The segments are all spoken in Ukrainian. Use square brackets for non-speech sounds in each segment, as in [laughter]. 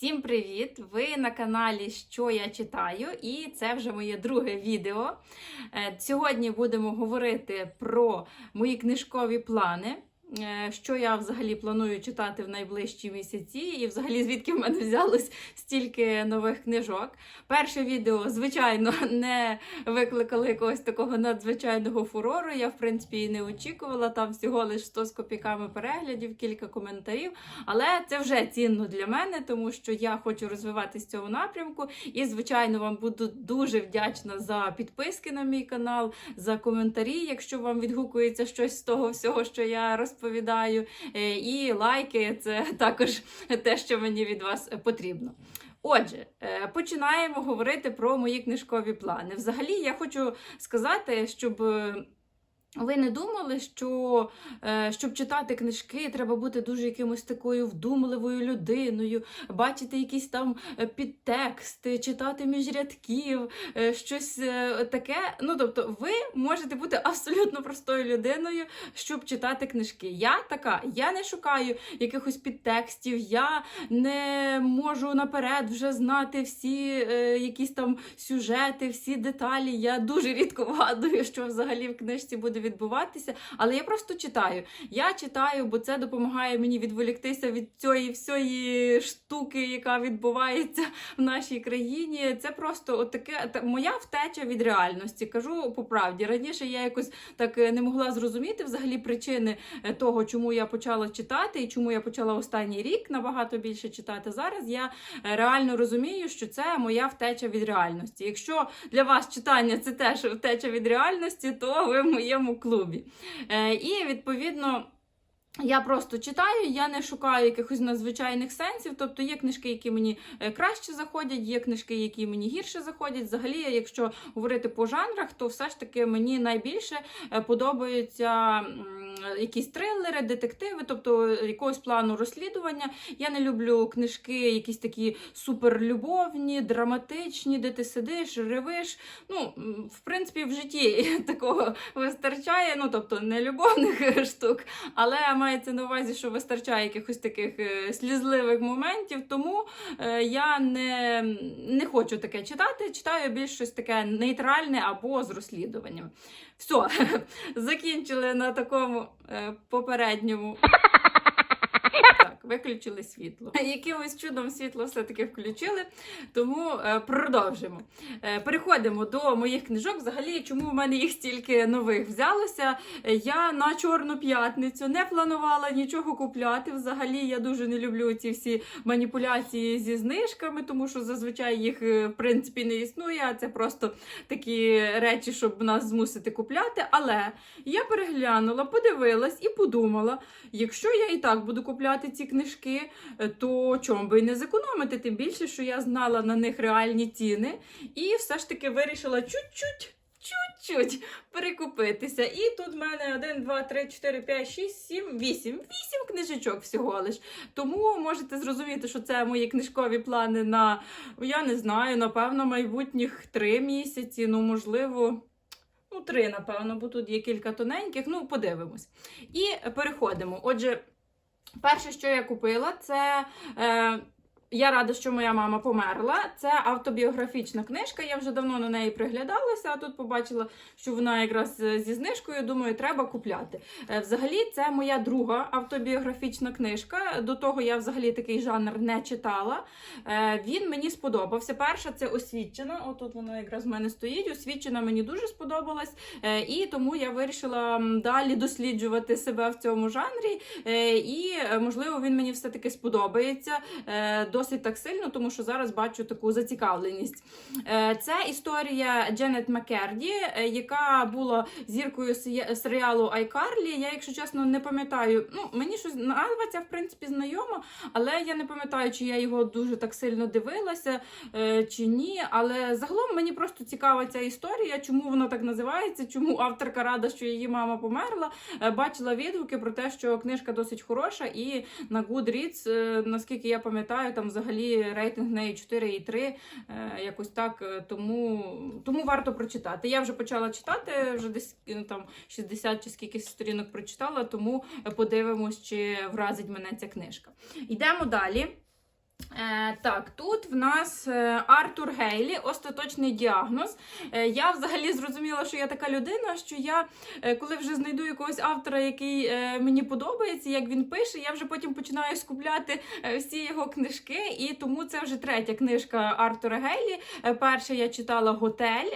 Всім привіт! Ви на каналі Що я читаю, і це вже моє друге відео. Е, Сьогодні будемо говорити про мої книжкові плани. Е, Що я взагалі планую читати в найближчі місяці, і взагалі звідки в мене [laughs] взялось стільки нових книжок. Перше відео, звичайно, [laughs] не викликало якогось такого надзвичайного фурору. Я, в принципі, і не очікувала. Там всього лише 100 з копійками переглядів, кілька коментарів. Але це вже цінно для мене, тому що я хочу розвиватися в цьому напрямку. І, звичайно, вам буду дуже вдячна за підписки на мій канал, за коментарі, якщо вам відгукується щось з того всього, що я розповідаю. Е, І лайки це [laughs] також те, що мені від вас потрібно. Отже, е, починаємо говорити про мої книжкові плани. Взагалі, я хочу сказати, щоб. Ви не думали, що е, щоб читати книжки, треба бути дуже якимось такою вдумливою людиною, бачити якісь там е, підтексти, читати між рядків, е, щось таке. Ну, тобто, ви можете бути абсолютно простою людиною, щоб читати книжки. Я така, я не шукаю якихось підтекстів, я не можу наперед вже знати всі якісь там сюжети, всі деталі. Я дуже рідко вгадую, що взагалі в книжці буде відбуватися, але я просто читаю. Я читаю, бо це допомагає мені відволіктися від цієї всієї штуки, яка відбувається в нашій країні. Це просто от таке та- моя втеча від реальності. Кажу по правді. Раніше я якось так е, не могла зрозуміти взагалі причини е, того, чому я почала читати і чому я почала останній рік набагато більше читати. Зараз я е, реально розумію, що це моя втеча від реальності. Якщо для вас читання це теж втеча від реальності, то ви в моєму клубі. Е, І відповідно. Я просто читаю, я не шукаю якихось надзвичайних сенсів. Тобто є книжки, які мені е, краще заходять, є книжки, які мені гірше заходять. Взагалі, якщо говорити по жанрах, то все ж таки мені найбільше е, подобаються якісь трилери, детективи, тобто якогось плану розслідування. Я не люблю книжки, якісь такі суперлюбовні, драматичні, де ти сидиш, ревиш. Ну, в принципі, в житті [laughs] такого вистачає. Ну, тобто, не любовних [laughs] штук, але мається на увазі, що вистачає якихось таких е, слізливих моментів. Тому е, я не, не хочу таке читати. Читаю більш щось таке нейтральне або з розслідуванням. Все, [laughs] закінчили на такому е, попередньому. Виключили світло. [laughs] Якимось чудом світло все-таки включили, тому е, продовжимо. Е, переходимо до моїх книжок. Взагалі, чому в мене їх стільки нових взялося? Е, Я на Чорну п'ятницю не планувала нічого купляти. Взагалі, я дуже не люблю ці всі маніпуляції зі знижками, тому що зазвичай їх в принципі не існує. А це просто такі речі, щоб нас змусити купляти. Але я переглянула, подивилась і подумала: якщо я і так буду купляти ці книжки, е, то чому би і не зекономити? Тим більше, що я знала на них реальні ціни, і все ж таки вирішила чуть-чуть. Чуть-чуть перекупитися. І тут в мене 1, 2, 3, 4, 5, 6, 7, 8. 8 книжечок всього лиш. Тому можете зрозуміти, що це мої книжкові плани на, я не знаю, напевно, майбутніх 3 місяці, ну, можливо. Ну, три, напевно, бо тут є кілька тоненьких. Ну, подивимось. І переходимо. Отже, перше, що я купила, це. Е, я рада, що моя мама померла. Це автобіографічна книжка. Я вже давно на неї приглядалася, а тут побачила, що вона якраз е, зі знижкою. Думаю, треба купляти. Е, Взагалі, це моя друга автобіографічна книжка. До того я взагалі такий жанр не читала. Е, Він мені сподобався. Перша це освічена. Отут вона якраз в мене стоїть. Освічена мені дуже сподобалась. І тому я вирішила далі досліджувати себе в цьому жанрі. І, можливо, він мені все-таки сподобається е, досить так сильно, тому що зараз бачу таку зацікавленість. Е, Це історія Дженет Маккерді, е, яка була зіркою серіалу iCarly. Я, якщо чесно, не пам'ятаю. Ну, мені щось назва ця, в принципі, знайома, але я не пам'ятаю, чи я його дуже так сильно дивилася е, чи ні. Але загалом мені просто цікава ця історія, чому вона так називається, чому авторка рада, що її мама померла. Бачила відгуки про те, що книжка досить хороша, і на Goodreads, наскільки я пам'ятаю, там взагалі рейтинг неї 4,3, е, якось так. е, Тому, тому варто прочитати. Я вже почала читати, вже десь ну, там 60 чи скільки сторінок прочитала, тому подивимось, чи вразить мене ця книжка. Йдемо далі. Е, так, тут в нас е, Артур Гейлі, остаточний діагноз. Е, я взагалі зрозуміла, що я така людина, що я, коли вже знайду якогось автора, який мені подобається, як він пише, я вже потім починаю скупляти всі його книжки. І тому це вже третя книжка Артура Гейлі. Перша я читала готель.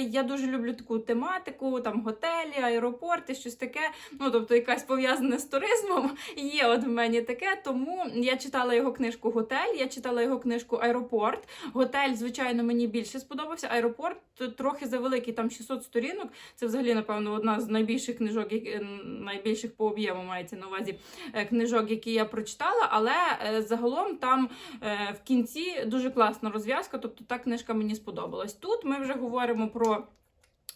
Я дуже люблю таку тематику, там готелі, аеропорти, щось таке. Ну, тобто, якась пов'язана з туризмом. [laughs] Є от в мені таке, тому я читала його книжку Готель, я читала його книжку Аеропорт. Готель, звичайно, мені більше сподобався. Аеропорт трохи завеликий, там 600 сторінок. Це взагалі, напевно, одна з найбільших книжок, найбільших по об'єму мається на увазі е, книжок, які я прочитала. Але е, загалом там е, в кінці дуже класна розв'язка. Тобто та книжка мені сподобалась. Тут ми вже говоримо про.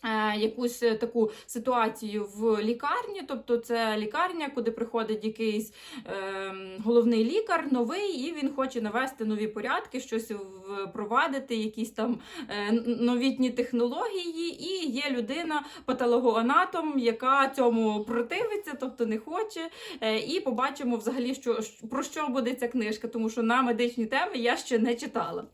Е, Якусь е, таку ситуацію в лікарні, тобто це лікарня, куди приходить якийсь ем, головний лікар, новий, і він хоче навести нові порядки, щось впровадити, якісь там е, новітні технології. І є людина, патологоанатом, яка цьому противиться, тобто не хоче. Е, і побачимо взагалі, що, про що буде ця книжка, тому що на медичні теми я ще не читала.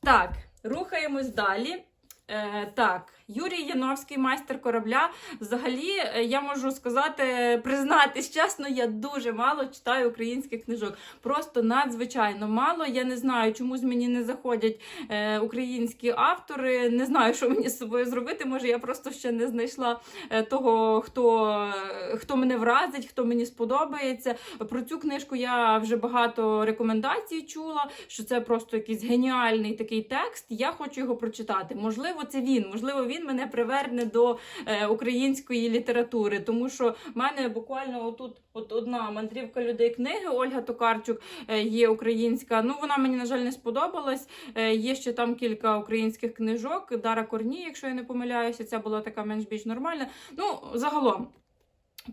Так, рухаємось далі. Е, так, Юрій Яновський, майстер корабля. Взагалі, е, я можу сказати, признатись чесно, я дуже мало читаю українських книжок. Просто надзвичайно мало. Я не знаю, чомусь мені не заходять е, українські автори. Не знаю, що мені з собою зробити. Може, я просто ще не знайшла е, того, хто, хто мене вразить, хто мені сподобається. Про цю книжку я вже багато рекомендацій чула, що це просто якийсь геніальний такий текст. Я хочу його прочитати. Можливо, це він. Можливо, він мене приверне до е, української літератури, тому що в мене буквально отут от одна мандрівка людей книги Ольга Токарчук е, є українська. Ну вона мені на жаль не сподобалась. Е, є ще там кілька українських книжок. Дара Корні, якщо я не помиляюся, ця була така менш більш нормальна. Ну загалом.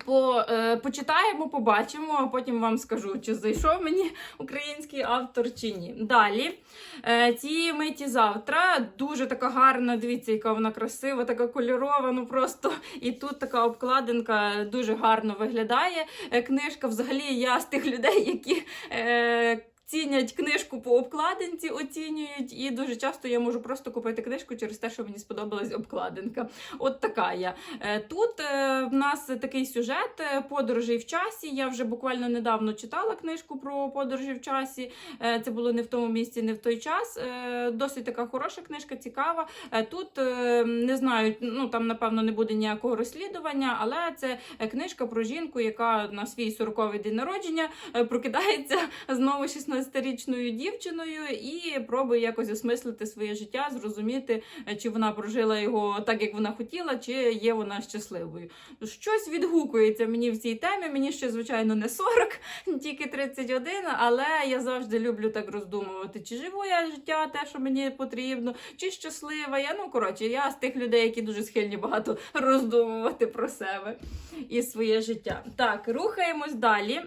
По, е, почитаємо, побачимо, а потім вам скажу, чи зайшов мені український автор чи ні. Далі. Е, ці миті завтра. Дуже така гарна, дивіться, яка вона красива, така кольорова, ну просто. І тут така обкладинка дуже гарно виглядає. Е, книжка, взагалі, я з тих людей, які. Е, Цінять книжку по обкладинці, оцінюють, і дуже часто я можу просто купити книжку через те, що мені сподобалась обкладинка. От така я. Е, Тут е, в нас такий сюжет е, подорожей в часі. Я вже буквально недавно читала книжку про подорожі в часі. Це було не в тому місці, не в той час. Досить така хороша книжка, цікава. Тут не знаю, ну там напевно не буде ніякого розслідування, але це книжка про жінку, яка на свій 40-й день народження прокидається знову 16-річною дівчиною і пробує якось осмислити своє життя, зрозуміти, е, чи вона прожила його так, як вона хотіла, чи є вона щасливою. Щось відгукується мені в цій темі. Мені ще, звичайно, не 40, [laughs] тільки 31, але я завжди люблю так роздумувати, чи живу я життя, те, що мені потрібно, чи щаслива я. Ну, коротше, я з тих людей, які дуже схильні багато [laughs] роздумувати про себе і своє життя. Так, рухаємось далі.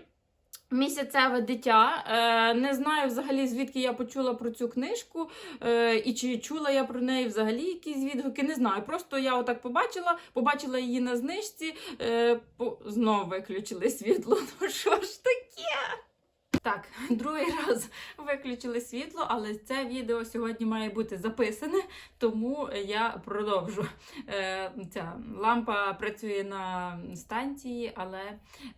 Місяцеве дитя. Е, не знаю взагалі, звідки я почула про цю книжку, е, і чи чула я про неї взагалі якісь відгуки. Не знаю. Просто я отак побачила, побачила її на знижці, е, знову виключили світло. [laughs] Ну що ж таке? Так, [laughs] другий раз виключили світло, але це відео сьогодні має бути записане, тому я продовжу. Е, ця лампа працює на станції, але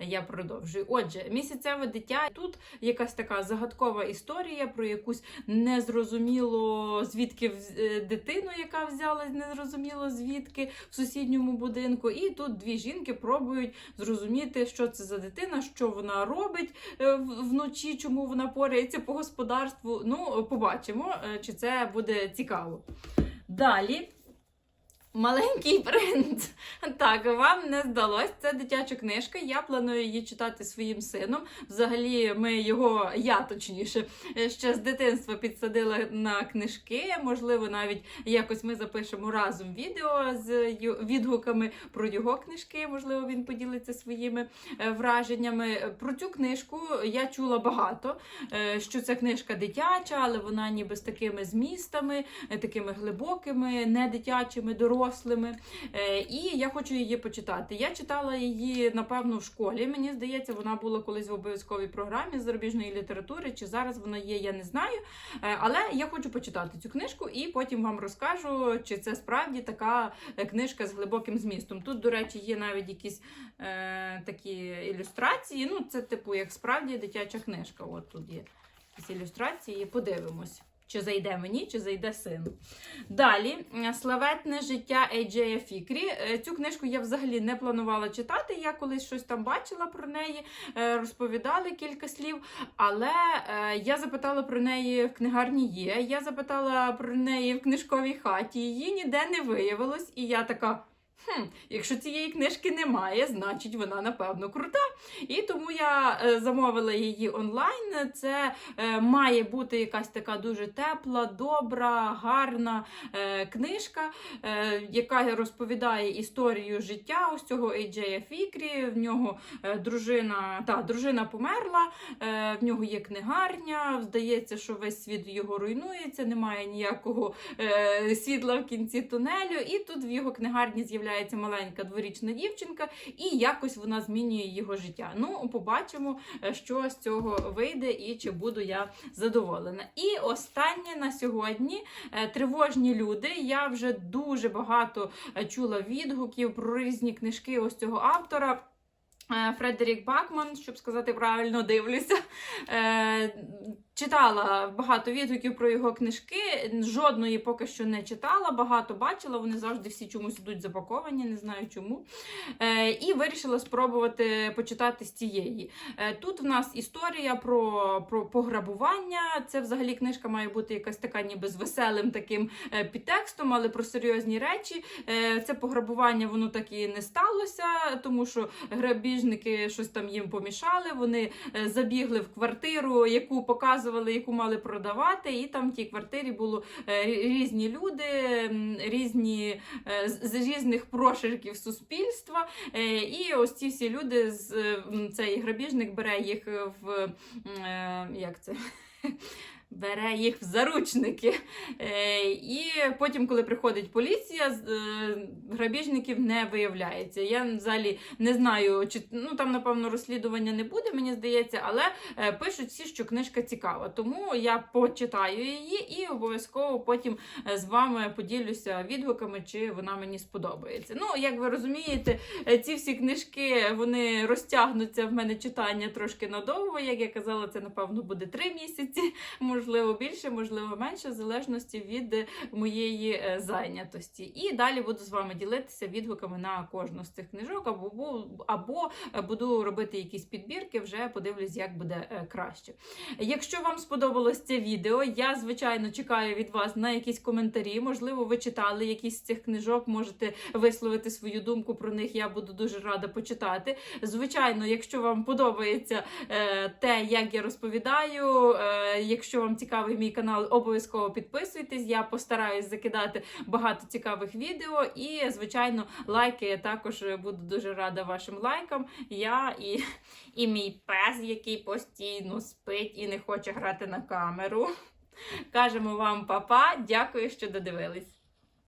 я продовжую. Отже, місяцеве дитя. Тут якась така загадкова історія про якусь незрозуміло звідки е, дитину, яка взялась незрозуміло звідки в сусідньому будинку. І тут дві жінки пробують зрозуміти, що це за дитина, що вона робить е, в- вночі, чому вона порається по господарству. Ну, побачимо, е, чи це буде цікаво. Далі. Маленький принц. Так, вам не здалось. Це дитяча книжка. Я планую її читати своїм сином. Взагалі, ми його, я точніше, ще з дитинства підсадила на книжки. Можливо, навіть якось ми запишемо разом відео з відгуками про його книжки. Можливо, він поділиться своїми е, враженнями. Про цю книжку я чула багато. е, Що це книжка дитяча, але вона ніби з такими змістами, е, такими глибокими, не дитячими, дорослими. Дорослими. Е, І я хочу її почитати. Я читала її, напевно, в школі. Мені здається, вона була колись в обов'язковій програмі зарубіжної літератури. Чи зараз вона є, я не знаю. Е, Але я хочу почитати цю книжку і потім вам розкажу, чи це справді така е, книжка з глибоким змістом. Тут, до речі, є навіть якісь е, такі ілюстрації. Ну, це типу, як справді дитяча книжка. От тут є якісь ілюстрації. Подивимось. Чи зайде мені, чи зайде сину. Далі е, славетне життя Ейджея Фікрі. Е, Цю книжку я взагалі не планувала читати. Я колись щось там бачила про неї, е, розповідали кілька слів. Але я запитала про неї в книгарні є. Я запитала про неї в книжковій хаті. Її ніде не виявилось, і я така. Хм, якщо цієї книжки немає, значить вона напевно крута. І тому я е, замовила її онлайн. Це е, має бути якась така дуже тепла, добра, гарна е, книжка, яка розповідає історію життя ось цього Ейджея Фікрі. В нього дружина, та, дружина померла, в нього є книгарня. Здається, що весь світ його руйнується, немає ніякого світла в кінці тунелю. І тут в його книгарні з'являється маленька дворічна дівчинка, і якось вона змінює його життя. Ну, побачимо, е, що з цього вийде і чи буду я задоволена. І останнє на сьогодні е, тривожні люди. Я вже дуже багато е, чула відгуків про різні книжки ось цього автора. Фредерік Бакман, щоб сказати правильно, дивлюся. Читала багато відгуків про його книжки. Жодної поки що не читала, багато бачила. Вони завжди всі чомусь йдуть запаковані, не знаю чому. Е, І вирішила спробувати почитати з цієї. Е, Тут в нас історія про, про пограбування. Це взагалі книжка має бути якась така, ніби з веселим таким е, підтекстом, але про серйозні речі. Е, Це пограбування воно так і не сталося, тому що грабіжники щось там їм помішали. Вони е, забігли в квартиру, яку показували, яку мали продавати, і там в тій квартирі було е, різні люди, різні е, з різних прошарків суспільства. Е, І ось ці всі люди з цей грабіжник бере їх в як це? Бере їх в заручники. Е, і потім, коли приходить поліція, е, грабіжників не виявляється. Я взагалі не знаю, чи ну там, напевно, розслідування не буде, мені здається, але е, пишуть всі, що книжка цікава. Тому я почитаю її і обов'язково потім з вами поділюся відгуками, чи вона мені сподобається. Ну, як ви розумієте, ці всі книжки вони розтягнуться в мене читання трошки надовго. Як я казала, це напевно буде три місяці, можливо більше, можливо менше, в залежності від е, моєї е, зайнятості. І далі буду з вами ділитися відгуками на кожну з цих книжок, або, або е, буду робити якісь підбірки, вже подивлюсь, як буде краще. Якщо вам сподобалось це відео, я звичайно чекаю від вас на якісь коментарі. Можливо, ви читали якісь з цих книжок, можете висловити свою думку про них. Я буду дуже рада почитати. Звичайно, якщо вам подобається те, як я розповідаю, якщо вам цікавий мій канал, обов'язково підписуйтесь. Я постараюсь закидати багато цікавих відео. І, звичайно, лайки я також буду дуже рада вашим лайкам. Я і, і мій пес, який постійно спить і не хоче грати на камеру. Кажемо вам па-па. Дякую, що додивились.